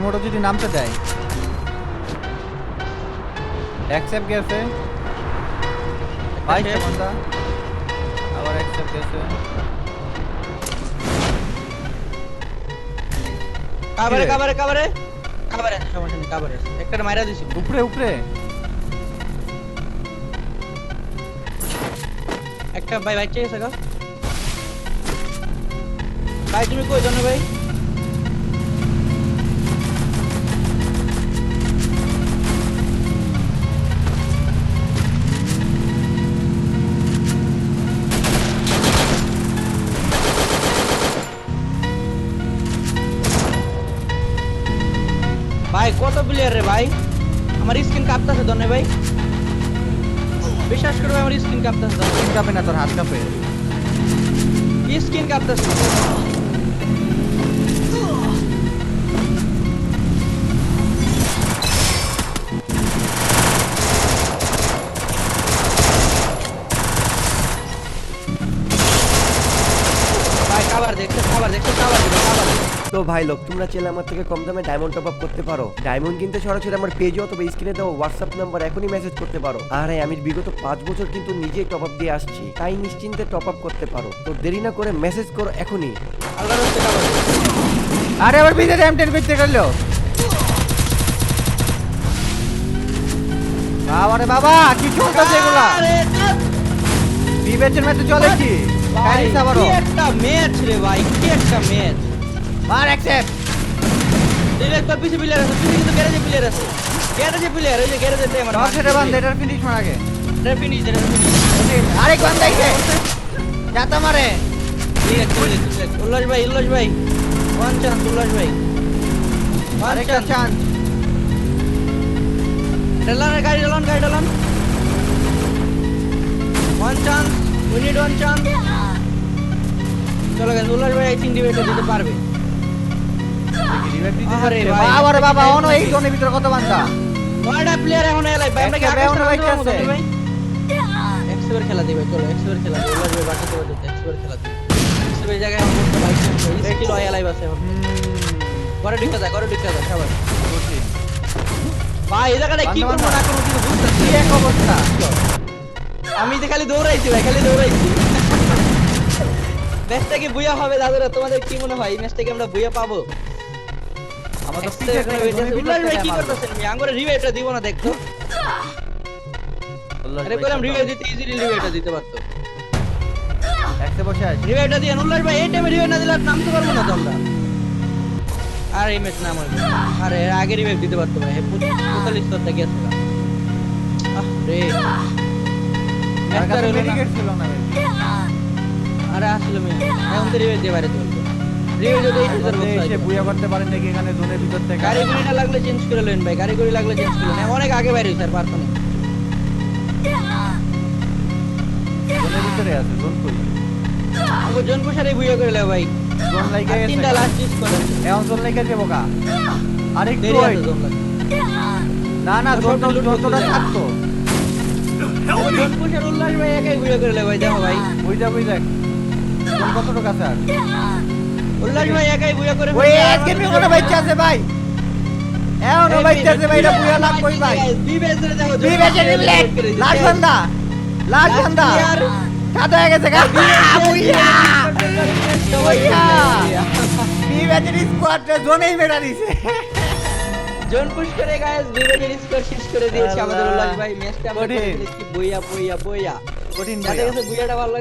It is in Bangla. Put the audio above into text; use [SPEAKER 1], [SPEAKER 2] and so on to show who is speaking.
[SPEAKER 1] টিমোটো যদি নামতে দেয়। অ্যাকসেপ্ট গেছে। ভাই
[SPEAKER 2] শেষ।
[SPEAKER 1] বন্ধা আবার অ্যাকসেপ্ট গেছে।
[SPEAKER 2] কাবারে? কাবারে কাবারে। কাবারে। সমস্যা নেই কাবারে। একটা মাইরা দিছি।
[SPEAKER 1] উপরে উপরে।
[SPEAKER 2] একটা ভাই বাচ্চা গেছে গা। ভাই তুমি কই জানো ভাই? ভাই কত প্লেয়ার রে ভাই? আমার স্ক্রিন কাঁপতাছে দনে ভাই। বিশ্বাস করবে আমার স্কিন কাঁপতাছে দনে
[SPEAKER 1] স্কিন কাপে না তোর হাত কাপে।
[SPEAKER 2] স্কিন কাঁপতাছে ভাই খাবার দেখছে খাবার দেখছে খাবার দিবে খাবার দিবে
[SPEAKER 3] তো ভাই লোক তোমরা চাইলে আমার থেকে কম দামে ডায়মন্ড টপ আপ করতে পারো। ডায়মন্ড কিনতে সরাসরি আমার পেজে অথবা স্ক্রিনে দেওয়া হোয়াটসঅ্যাপ নাম্বার এখনই মেসেজ করতে পারো। আর হ্যাঁ, আমি বিগত পাঁচ বছর কিন্তু নিজেই টপ আপ দিয়ে আসছি। তাই নিশ্চিন্তে টপ আপ করতে পারো। তো দেরি না করে মেসেজ করো এখনই।
[SPEAKER 1] আরে আবার বিজে এম টেন করতে গেলো। বাবারে বাবা কি চলতেছে এগুলা। বিবেচের ম্যাচে চলে কি?
[SPEAKER 2] একটা ম্যাচ রে ভাই কি একটা ম্যাচ
[SPEAKER 1] আর অ্যাকসেপ্ট
[SPEAKER 2] ডিরেক্ট তোর পিছে প্লেয়ার আছে পিছে কিন্তু গ্যারেজে প্লেয়ার আছে। গ্যারেজে প্লেয়ার ওই যে গ্যারেজে দে আমার
[SPEAKER 1] টপ সেটে বান্ধ এটার ফিনিশ মার আগে।
[SPEAKER 2] ফিনিশ দে ফিনিশ
[SPEAKER 1] আরেক বান্ধ আইছে। যাতা মারে।
[SPEAKER 2] করে দে উল্লাস ভাই উল্লাস ভাই। ওয়ান চান্স উল্লাস ভাই। ওয়ান
[SPEAKER 1] আরেকটা
[SPEAKER 2] চান্স ডালান গাড়ি ডালান গাড়ি ডালান one chance we need one chance চলো গাইস উল্লাস ভাই আই থিং ডিবেটে দিতে পারবে আরে ভাই।
[SPEAKER 1] বাবা অন এই জোনের ভিতরে কত বান্ধা
[SPEAKER 2] নয়টা প্লেয়ার এখন এলাই ভাই আমরা কি
[SPEAKER 1] একটা
[SPEAKER 2] আকাশ
[SPEAKER 1] বেউন
[SPEAKER 2] তারাতে
[SPEAKER 1] বাইক আছে।
[SPEAKER 2] এক্সপের খেলা দিবে চলো এক্সপের খেলা দিবে উল্লাস ভাই বাঁচাতে বাঁচাতে এক্সপের খেলা দিবে। এক্সপের জায়গায় এখন বলতে স্কিল হয় এলাই বাসে এখন। ঘরে ঢুকে যায় ঘরে ঢুকে যায় সবাই। ভাই এই জায়গাটা কি
[SPEAKER 1] বান্দা,
[SPEAKER 2] করব না
[SPEAKER 1] বান্দা।
[SPEAKER 2] কিছু বুঝতেছি
[SPEAKER 1] এক অবস্থা?
[SPEAKER 2] আমি তো খালি দৌড়াইছি ভাই খালি দৌড়াইছি। ম্যাচটা কি বুয়া হবে দাদুরা তোমাদের কি মনে হয়? এই ম্যাচটা কি আমরা বুয়া পাবো?
[SPEAKER 1] আমার তো
[SPEAKER 2] Extra
[SPEAKER 1] পিছে
[SPEAKER 2] এখানে wait আছে। উল্লাস ভাই কি করতেছেন ভাই আঙ্গুরে রিভাইভটা দিব না আরে বললাম রিভাইভ দিতে ইজিলি রিভাইভটা দিতে পারতো।
[SPEAKER 1] একসে বসে আছে
[SPEAKER 2] রিভাইভটা দিয়ে উল্লাস ভাই এই টাইমে রিভাইভ না দিলে আর নামতে পারব না তো আর এই ম্যাচ নাম হবে আরে এর আগে রিভাইভ দিতে পারতো ভাই পঁয়তাল্লিশ স্তরটা গেছে আহ রে। ম্যাচটা
[SPEAKER 1] কাছে
[SPEAKER 2] রইল না। আরে আসলে মেয়ে। এখন তো রিভাইভ
[SPEAKER 1] এসে বুয়া করতে পারেন নাকি এখানে জোনের ভিতর থেকে?
[SPEAKER 2] গাড়ি গুড়ি না লাগলে চেঞ্জ করে লেন ভাই গাড়ি গুড়ি লাগলে চেঞ্জ করে নেন অনেক আগে বাইরে স্যার পারতো
[SPEAKER 1] জোনের ভিতরে আছে জোন কই?
[SPEAKER 2] আমাকে জন করে লে ভাই।
[SPEAKER 1] জোন গেছে
[SPEAKER 2] তিনটা লাস্ট ইউজ
[SPEAKER 1] এখন জোন যাব কা আর একটু না না জোন তো
[SPEAKER 2] লুট
[SPEAKER 1] জোন তোটা
[SPEAKER 2] করতে যায়।
[SPEAKER 1] থাকতো
[SPEAKER 2] জন কুশার উল্লাস ভাই একাই বুইয়া করে লে ভাই দেখো ভাই।
[SPEAKER 1] বুঝা বুঝা জোন কতটুকু আছে আর?
[SPEAKER 2] উল্লাস ভাই একাই বুইয়া করে
[SPEAKER 1] ওই আজকে মি কোনো বাইচা আছে ভাই। এখনও বাইচা আছে ভাই এটা বুয়া লাগ কই ভাই?
[SPEAKER 2] বি বেজরে দেখো
[SPEAKER 1] বি বেচে বান্দা লাল বান্দা। কাদা হয়ে গেছে গা। বুইয়া। বুইয়া। বি স্কোয়াড জোনেই মেরা দিছে।
[SPEAKER 2] জন পুশ করে গাইস শেষ করে দিয়েছে আমাদের উল্লাস ভাই। ম্যাচটা
[SPEAKER 1] কঠিন।
[SPEAKER 2] বইয়া বইয়া বইয়া।
[SPEAKER 1] কঠিন
[SPEAKER 2] যাদের
[SPEAKER 1] বুইয়া।
[SPEAKER 2] ভালো